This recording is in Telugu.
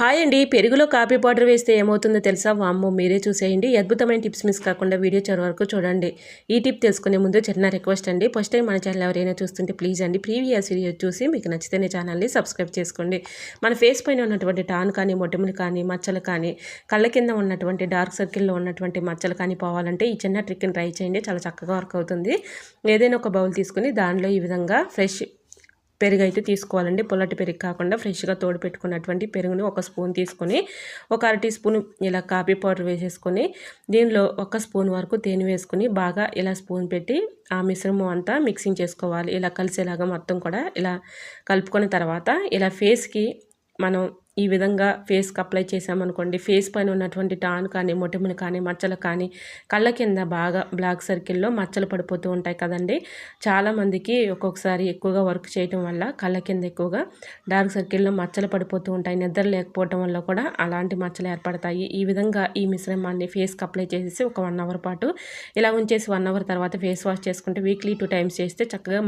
హాయ్ అండి పెరుగులో కాఫీ పౌడర్ వేస్తే ఏమవుతుందో తెలుసా? వామ్మో మీరే చూసేయండి. అద్భుతమైన టిప్స్ మిస్ కాకుండా వీడియో చివరి వరకు చూడండి. ఈ టిప్ తెలుసుకునే ముందు చిన్న రిక్వెస్ట్ అండి. ఫస్ట్ టైం మన ఛానల్ ఎవరైనా చూస్తుంటే ప్లీజ్ అండి ప్రీవియస్ వీడియో చూసి మీకు నచ్చితేనే ఛానల్ని సబ్స్క్రైబ్ చేసుకోండి. మన ఫేస్ పైన ఉన్నటువంటి టాన్ కానీ మొటిమలు కానీ మచ్చలు కానీ కళ్ళ కింద ఉన్నటువంటి డార్క్ సర్కిల్లో ఉన్నటువంటి మచ్చలు కానీ పోవాలంటే ఈ చిన్న ట్రిక్ని ట్రై చేయండి. చాలా చక్కగా వర్క్ అవుతుంది. ఏదైనా ఒక బౌల్ తీసుకుని దానిలో ఈ విధంగా ఫ్రెష్ పెరుగు అయితే తీసుకోవాలండి. పుల్లటి పెరుగు కాకుండా ఫ్రెష్గా తోడు పెట్టుకున్నటువంటి పెరుగుని ఒక స్పూన్ తీసుకొని ఒక అర టీ స్పూన్ ఇలా కాఫీ పౌడర్ వేసేసుకొని దీనిలో ఒక స్పూన్ వరకు తేనె వేసుకొని బాగా ఇలా స్పూన్ పెట్టి ఆ మిశ్రమం అంతా మిక్సింగ్ చేసుకోవాలి. ఇలా కలిసేలాగా మొత్తం కూడా ఇలా కలుపుకున్న తర్వాత ఇలా ఫేస్కి మనం ఈ విధంగా ఫేస్కి అప్లై చేసామనుకోండి ఫేస్ పైన ఉన్నటువంటి టాన్ కానీ మొటిమలు కానీ మచ్చలు కానీ కళ్ళ కింద బాగా బ్లాక్ సర్కిల్లో మచ్చలు పడిపోతూ ఉంటాయి కదండి. చాలామందికి ఒక్కొక్కసారి ఎక్కువగా వర్క్ చేయటం వల్ల కళ్ళ కింద ఎక్కువగా డార్క్ సర్కిల్లో మచ్చలు పడిపోతూ ఉంటాయి. నిద్ర లేకపోవటం వల్ల కూడా అలాంటి మచ్చలు ఏర్పడతాయి. ఈ విధంగా ఈ మిశ్రమాన్ని ఫేస్కి అప్లై చేసేసి ఒక వన్ అవర్ పాటు ఇలా ఉంచేసి వన్ అవర్ తర్వాత ఫేస్ వాష్ చేసుకుంటే వీక్లీ టూ టైమ్స్ చేస్తే చక్కగా